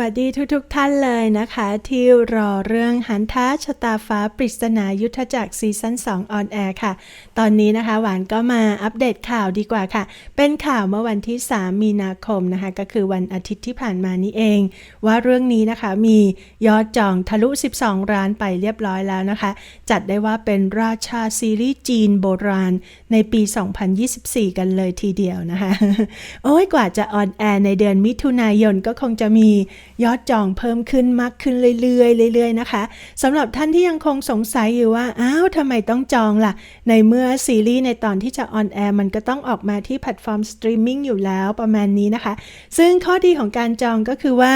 วัสดีทุกๆทท่านเลยนะคะ ที่รอเรื่องหันท้าชะตาฟ้าปริศนายุทธจักรซีซั่น2ออนแอร์ค่ะ ตอนนี้นะคะหวานก็มาอัปเดตข่าวดีกว่าค่ะ เป็นข่าวเมื่อวันที่ 3 มีนาคมนะคะ ก็คือวันอาทิตย์ที่ผ่านมานี้เอง ว่าเรื่องนี้นะคะมียอดจองทะลุ 12 ร้านไปเรียบร้อยแล้วนะคะ จัดได้ว่าเป็นราชาซีรีส์จีนโบราณในปี 2024 กันเลยทีเดียวนะคะ โอ้ยกว่าจะออนแอร์ในเดือนมิถุนายนก็คงจะมียอดจองเพิ่มขึ้นมากขึ้นเรื่อยๆเรื่อยๆนะคะสำหรับท่านที่ยังคงสงสัยอยู่ว่า อ้าวทำไมต้องจองล่ะ ในเมื่อซีรีส์ในตอนที่จะออนแอร์มันก็ต้องออกมาที่แพลตฟอร์มสตรีมมิ่งอยู่แล้วประมาณนี้นะคะ ซึ่งข้อดีของการจองก็คือว่า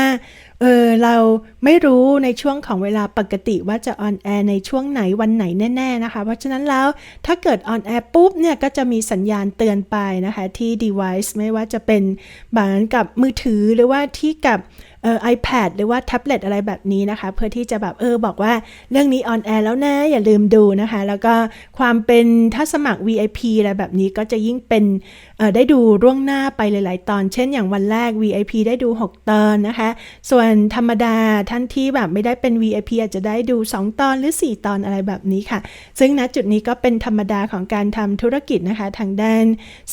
เออเราไม่รู้ในช่วงของเวลาปกติว่าจะออนแอร์ในช่วงไหนวันไหนแน่ๆนะคะ เพราะฉะนั้นแล้วถ้าเกิดออนแอร์ปุ๊บเนี่ยก็จะมีสัญญาณเตือนไปนะคะที่ device ไม่ว่าจะเป็นเหมือนกับมือถือหรือว่าที่กับเอ่อ iPad หรือว่าแท็บเล็ตอะไรแบบนี้นะคะ เพื่อที่จะแบบเออบอกว่าเรื่องนี้ออนแอร์แล้วนะ อย่าลืมดูนะคะ แล้วก็ความเป็นถ้าสมัคร VIP อะไรแบบนี้ก็จะยิ่งเป็นเออได้ดูร่วงหน้าไปหลาย ๆ ตอน เช่นอย่างวันแรก VIP ได้ดู 6 ตอนนะคะ ส่วนธรรมดาท่านที่แบบไม่ได้เป็น VIP อาจจะได้ดู 2 ตอนหรือ 4 ตอนอะไรแบบนี้ค่ะ ซึ่งณจุดนี้ก็เป็นธรรมดาของการทำธุรกิจนะคะ ทางด้าน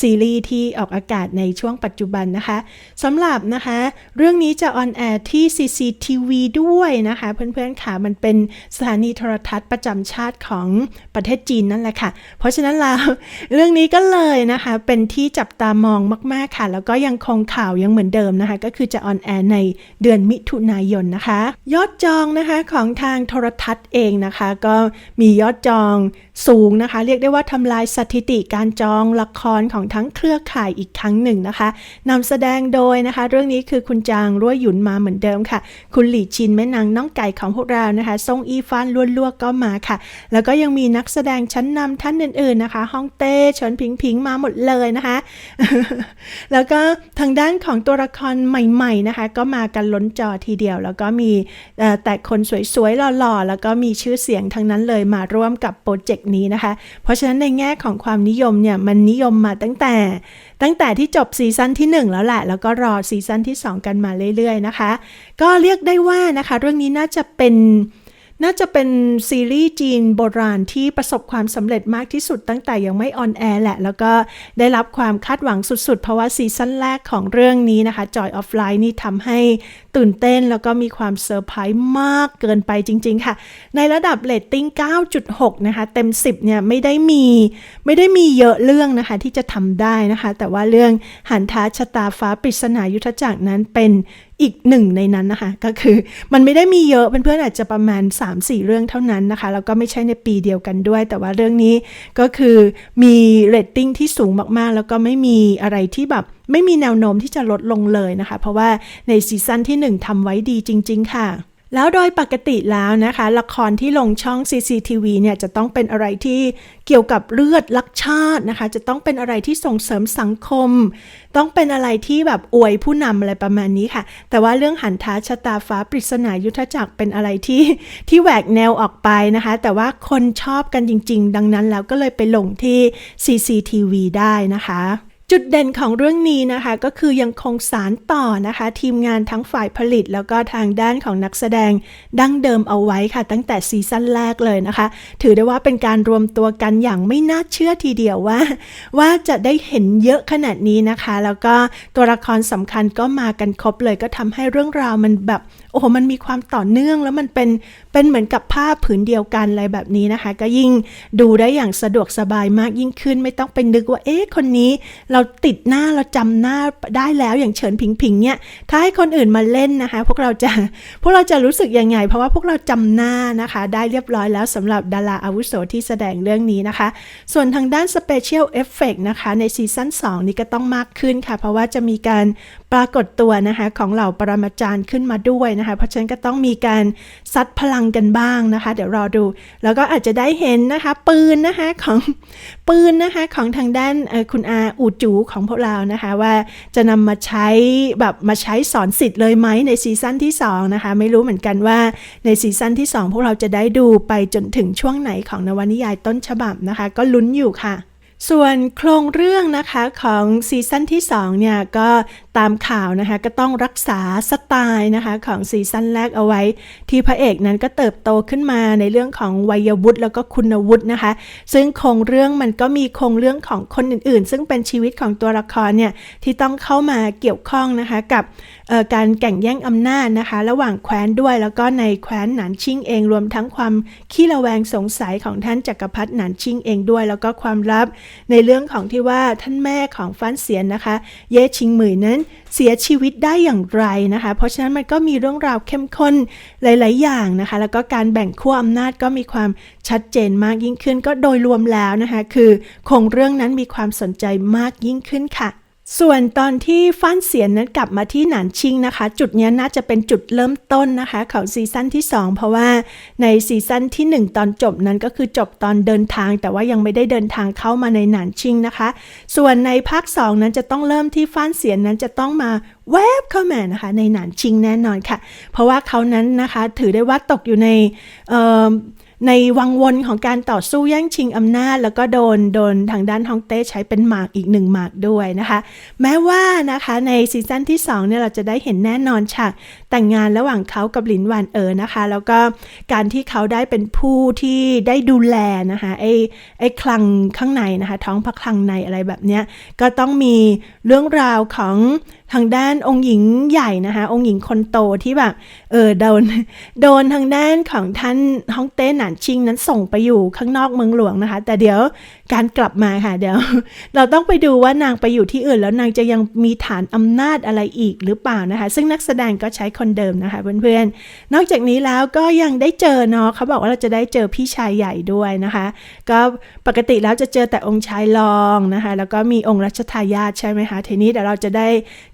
ซีรีส์ที่ออกอากาศในช่วงปัจจุบันนะคะสำหรับนะคะ เรื่องนี้จะออนแอที่ CCTV ด้วยนะคะ เพื่อนๆค่ะ มันเป็นสถานีโทรทัศน์ประจำชาติของประเทศจีนนั่นแหละค่ะ เพราะฉะนั้นแล้วเรื่องนี้ก็เลยนะคะ เป็นที่จับตามองมากๆค่ะ แล้วก็ยังคงข่าวยังเหมือนเดิมนะคะ ก็คือจะออนแอร์ในเดือนมิถุนายนนะคะ ยอดจองนะคะของทางโทรทัศน์เองนะคะ ก็มียอดจอง สูงนะคะ เรียกได้ว่าทำลายสถิติการจองละครของทั้งเครือข่ายอีกครั้งหนึ่งนะคะนำแสดงโดยนะคะ เรื่องนี้คือคุณจางรั่วหยุนมาเหมือนเดิมค่ะ คุณหลี่ชินแม่นางน้องไก่ของพวกเรานะคะซงอีฟานล้วนลวกก็มาค่ะ แล้วก็ยังมีนักแสดงชั้นนำท่านอื่นๆนะคะฮ่องเต้เฉินผิงผิงมาหมดเลยนะคะ แล้วก็ทางด้านของตัวละครใหม่ๆนะคะ ก็มากันล้นจอทีเดียว แล้วก็มีแต่คนสวยๆหล่อๆแล้วก็มีชื่อเสียงทั้งนั้นเลยมาร่วมกับโปรเจกต์นี้นะคะ เพราะฉะนั้นในแง่ของความนิยมเนี่ยมันนิยมมาตั้งแต่ ตั้งแต่ที่จบซีซั่นที่ 1 แล้วแหละแล้วก็รอซีซั่นที่ 2 กันมาเรื่อยๆนะคะ ก็เรียกได้ว่านะคะเรื่องนี้น่าจะเป็นน่าจะเป็นซีรีส์จีนโบราณที่ประสบความสำเร็จมากที่สุดตั้งแต่ยังไม่ออนแอร์แหละ แล้วก็ได้รับความคาดหวังสุดๆ เพราะว่าซีซั่นแรกของเรื่องนี้นะคะ Joy of Life นี่ทำให้ ตื่นเต้นแล้วก็มีความเซอร์ไพรส์มากเกินไปจริง ๆ ค่ะ ในระดับเรตติ้ง 9.6 นะคะ เต็ม 10 เนี่ยไม่ได้มีไม่ได้มีเยอะเรื่องนะคะที่จะทำได้นะคะ แต่ว่าเรื่องหันท้าชะตาฟ้าปริศนายุทธจักรนั้นเป็นอีกหนึ่งในนั้นนะคะ ก็คือมันไม่ได้มีเยอะเพื่อนๆอาจจะประมาณ 3-4 เรื่องเท่านั้นนะคะ แล้วก็ไม่ใช่ในปีเดียวกันด้วย แต่ว่าเรื่องนี้ก็คือมีเรตติ้งที่สูงมากๆ แล้วก็ไม่มีอะไรที่แบบ ไม่มีแนวโน้มที่จะลดลงเลยนะคะ เพราะว่าในซีซั่นที่ 1ทำไว้ดีจริง ๆ ค่ะแล้วโดยปกติแล้วนะคะ ละครที่ลงช่อง CCTV เนี่ยจะต้องเป็นอะไรที่เกี่ยวกับเลือดลักชาตินะคะ จะต้องเป็นอะไรที่ส่งเสริมสังคม ต้องเป็นอะไรที่แบบอวยผู้นำอะไรประมาณนี้ค่ะ แต่ว่าเรื่องหันท้าชะตาฟ้าปริศนายุทธจักรเป็นอะไรที่ที่แหวกแนวออกไปนะคะ แต่ว่าคนชอบกันจริง ๆ ดังนั้นแล้วก็เลยไปลงที่ CCTV ได้นะคะ จุดเด่นของเรื่องนี้นะคะ ก็คือยังคงสารต่อนะคะ ทีมงานทั้งฝ่ายผลิต แล้วก็ทางด้านของนักแสดงดั้งเดิมเอาไว้ค่ะ ตั้งแต่ซีซั่นแรกเลยนะคะ ถือได้ว่าเป็นการรวมตัวกันอย่างไม่น่าเชื่อทีเดียวว่า ว่าจะได้เห็นเยอะขนาดนี้นะคะ แล้วก็ตัวละครสำคัญก็มากันครบเลยก็ทำให้เรื่องราวมันแบบโอ้โหมันมีความต่อเนื่องแล้วมันเป็นเป็นเหมือนกับผ้าผืนเดียวกันอะไรแบบนี้นะคะ ก็ยิ่งดูได้อย่างสะดวกสบายมากยิ่งขึ้น ไม่ต้องเป็นนึกว่าเอ๊ะคนนี้เราติดหน้าเราจำหน้าได้แล้วอย่างเฉินผิงผิงเนี่ยถ้าให้คนอื่นมาเล่นนะคะ พวกเราจะพวกเราจะรู้สึกยังไง เพราะว่าพวกเราจำหน้านะคะ ได้เรียบร้อยแล้วสำหรับดาราอาวุโสที่แสดงเรื่องนี้นะคะ ส่วนทางด้านสเปเชียลเอฟเฟกนะคะ ในซีซั่น2 นี้ก็ต้องมากขึ้นค่ะ เพราะว่าจะมีการปรากฏตัวนะคะของเหล่าปรมาจารย์ขึ้นมาด้วยนะคะ เพราะฉะนั้นก็ต้องมีการซัดพลังกันบ้างนะคะ เดี๋ยวรอดู แล้วก็อาจจะได้เห็นนะคะ ปืนนะคะของปืนนะคะของทางด้านคุณอาอูจูของพวกเรานะคะว่าจะนำมาใช้แบบมาใช้สอนสิทธิ์เลยไหมในซีซั่นที่2นะคะไม่รู้เหมือนกันว่าในซีซั่นที่ 2 พวกเราจะได้ดูไปจนถึงช่วงไหนของนวนิยายต้นฉบับนะคะ ก็ลุ้นอยู่ค่ะ ส่วนโครงเรื่องนะคะของซีซั่นที่2เนี่ยก็ตามข่าวนะคะก็ต้องรักษาสไตล์นะคะของซีซั่นแรกเอาไว้ ที่พระเอกนั้นก็เติบโตขึ้นมาในเรื่องของวัยวุฒิแล้วก็คุณวุฒินะคะ ซึ่งโครงเรื่องมันก็มีโครงเรื่องของคนอื่นๆ ซึ่งเป็นชีวิตของตัวละครเนี่ยที่ต้องเข้ามาเกี่ยวข้องนะคะกับการแข่งแย่งอำนาจนะคะ ระหว่างแคว้นด้วย แล้วก็ในแคว้นหนานชิงเองรวมทั้งความขี้ระแวงสงสัยของท่านจักรพรรดิหนานชิงเองด้วย แล้วก็ความลับในเรื่องของที่ว่าท่านแม่ของฟันเสียนนะคะ เย่ชิงหมื่นนั้นเสียชีวิตได้อย่างไรนะคะ เพราะฉะนั้นมันก็มีเรื่องราวเข้มข้นหลาย ๆ อย่างนะคะ แล้วก็การแบ่งขั้วอำนาจก็มีความชัดเจนมากยิ่งขึ้น ก็โดยรวมแล้วนะคะ คือคงเรื่องนั้นมีความสนใจมากยิ่งขึ้นค่ะ ส่วนตอนที่ฟ้านเสียนนั้นกลับมาที่หนานชิงนะคะ จุดนี้น่าจะเป็นจุดเริ่มต้นนะคะของซีซั่นที่ 2 เพราะว่าในซีซั่นที่ 1 ตอนจบนั้นก็คือจบตอนเดินทาง แต่ว่ายังไม่ได้เดินทางเข้ามาในหนานชิงนะคะ ส่วนในภาค 2 นั้นจะต้องเริ่มที่ฟ้านเสียนนั้นจะต้องมาแวบเข้ามานะคะในหนานชิงแน่นอนค่ะ เพราะว่าเขานั้นนะคะถือได้ว่าตกอยู่ในเในวังวนของการต่อสู้แย่งชิงอำนาจ แล้วก็โดนโดนทางด้านฮองเต้ใช้เป็นหมากอีกหนึ่งหมากด้วยนะคะ แม้ว่านะคะในซีซั่นที่2เนี่ยเราจะได้เห็นแน่นอนฉากแต่งงานระหว่างเขากับหลินหวานเอ๋อนะคะ แล้วก็การที่เขาได้เป็นผู้ที่ได้ดูแลนะคะไอ้ไอ้คลังข้างในนะคะ ท้องพระคลังในอะไรแบบเนี้ยก็ต้องมีเรื่องราวของทางด้านองค์หญิงใหญ่นะคะ องค์หญิงคนโตที่แบบเออโดนโดนทางด้านของท่านฮ่องเต้หนานชิงนั้นส่งไปอยู่ข้างนอกเมืองหลวงนะคะ แต่เดี๋ยวการกลับมาค่ะเดี๋ยว เราต้องไปดูว่านางไปอยู่ที่อื่น แล้วนางจะยังมีฐานอำนาจอะไรอีกหรือเปล่านะคะ ซึ่งนักแสดงก็ใช้คนเดิมนะคะเพื่อนๆ นอกจากนี้แล้วก็ยังได้เจอเนาะเขาบอกว่าเราจะได้เจอพี่ชายใหญ่ด้วยนะคะ ก็ปกติแล้วจะเจอแต่องค์ชายรองนะคะ แล้วก็มีองค์รัชทายาทใช่ไหมคะทีนี้เดี๋ยวเราจะได้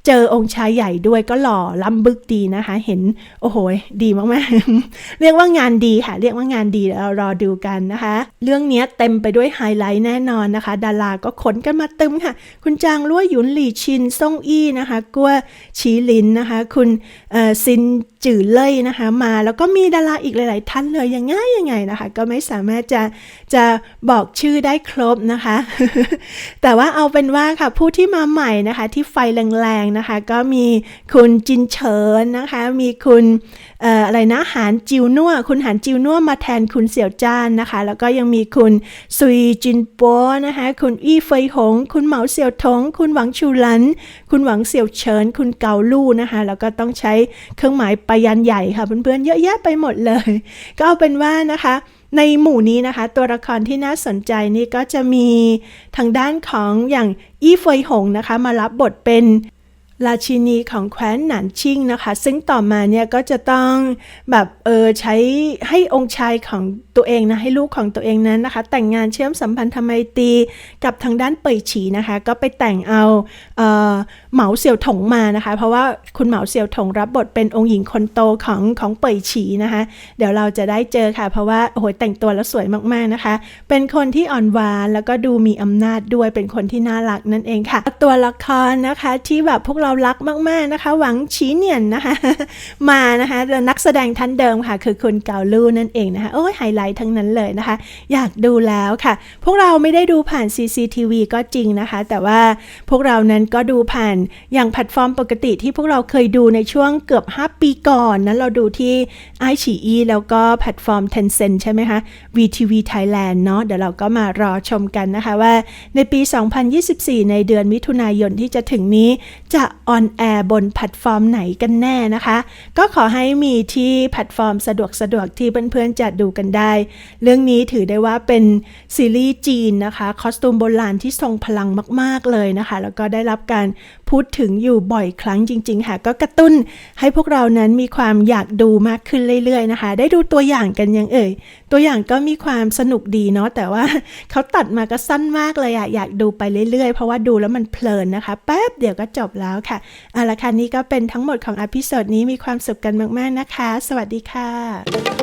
เจอองค์ชายใหญ่ด้วยก็หล่อล้ำบึกดีนะคะ เห็นโอ้โหดีมากๆ เรียกว่างานดีค่ะ เรียกว่างานดีเดี๋ยวเรารอดูกันนะคะ เรื่องนี้เต็มไปด้วยไฮไลท์แน่นอนนะคะ ดาราก็ขนกันมาตึมค่ะ คุณจางลั่วหยุนหลี่ชินซ่งอี้นะคะกัวชีลินนะคะ คุณซิน จื่อเล่ยนะคะมาแล้วก็มีดาราอีกหลาย ๆ ท่านเลยยังไงยังไงนะคะ ก็ไม่สามารถจะจะบอกชื่อได้ครบนะคะ แต่ว่าเอาเป็นว่าค่ะผู้ที่มาใหม่นะคะที่ไฟแรงๆนะคะ ก็มีคุณจินเฉินนะคะ มีคุณอออะไรนะหานจิวนัวคุณหานจิวนัวมาแทนคุณเสี่ยวจ้านนะคะ แล้วก็ยังมีคุณซุยจินปัวนะคะ คุณอี้เฟยหง คุณเหมาเสี่ยวทง คุณหวังชูหลัน คุณหวังเสี่ยวเฉิน คุณเกาลู่นะคะ แล้วก็ต้องใช้เครื่องหมายปยันใหญ่ค่ะเพื่อนๆเยอะแยะไปหมดเลย ก็เอาเป็นว่านะคะ ในหมู่นี้นะคะ ตัวละครที่น่าสนใจนี่ก็จะมีทางด้านของอย่างอี้เฟยหงนะคะ มารับบทเป็น ราชินีของแคว้นหนานชิงนะคะ ซึ่งต่อมาเนี่ยก็จะต้องแบบเออใช้ให้องค์ชายของตัวเองนะ ให้ลูกของตัวเองนั้นนะคะ แต่งงานเชื่อมสัมพันธไมตรีกับทางด้านเป่ยฉีนะคะ ก็ไปแต่งเอาเออเหมาเสี่ยวถงมานะคะ เพราะว่าคุณเหมาเสี่ยวถงรับบทเป็นองค์หญิงคนโตของของเป่ยฉีนะคะ เดี๋ยวเราจะได้เจอค่ะ เพราะว่าโอ้โหแต่งตัวแล้วสวยมากๆนะคะ เป็นคนที่อ่อนหวานแล้วก็ดูมีอำนาจด้วยเป็นคนที่น่ารักนั่นเองค่ะ ตัวละครนะคะที่แบบพวกเรารักมากๆนะคะ หวังฉีเนียนนะคะ มานะคะนักแสดงท่านเดิมค่ะ คือคุณเกาลู่นั่นเองนะคะโอ้ยไฮไลท์ทั้งนั้นเลยนะคะ อยากดูแล้วค่ะ พวกเราไม่ได้ดูผ่าน CCTV ก็จริงนะคะ แต่ว่าพวกเรานั้นก็ดูผ่านอย่างแพลตฟอร์มปกติที่พวกเราเคยดูในช่วงเกือบ 5 ปีก่อนนั้นเราดูที่ไอฉีอีแล้วก็แพลตฟอร์ม Tencent ใช่ไหมคะ VTV Thailand เนาะเดี๋ยวเราก็มารอชมกันนะคะว่าในปี 2024 ในเดือนมิถุนายนที่จะถึงนี้จะออนแอร์บนแพลตฟอร์มไหนกันแน่นะคะ ก็ขอให้มีที่แพลตฟอร์มสะดวกสะดวกที่เพื่อนๆจะดูกันได้ เรื่องนี้ถือได้ว่าเป็นซีรีส์จีนนะคะ คอสตูมโบราณที่ทรงพลังมากๆเลยนะคะ แล้วก็ได้รับการพูดถึงอยู่บ่อยครั้งจริงๆค่ะ ก็กระตุ้นให้พวกเรานั้นมีความอยากดูมากขึ้นเรื่อยๆนะคะ ได้ดูตัวอย่างกันยังเอ่ย ตัวอย่างก็มีความสนุกดีเนาะ แต่ว่าเขาตัดมาก็สั้นมากเลยอะอยากดูไปเรื่อยๆ เพราะว่าดูแล้วมันเพลินนะคะ แป๊บเดียวก็จบแล้วค่ะค่ะเอาละค่ะนี่ก็เป็นทั้งหมดของอพิโซดนี้มีความสุขกันมาก ๆ นะคะ สวัสดีค่ะ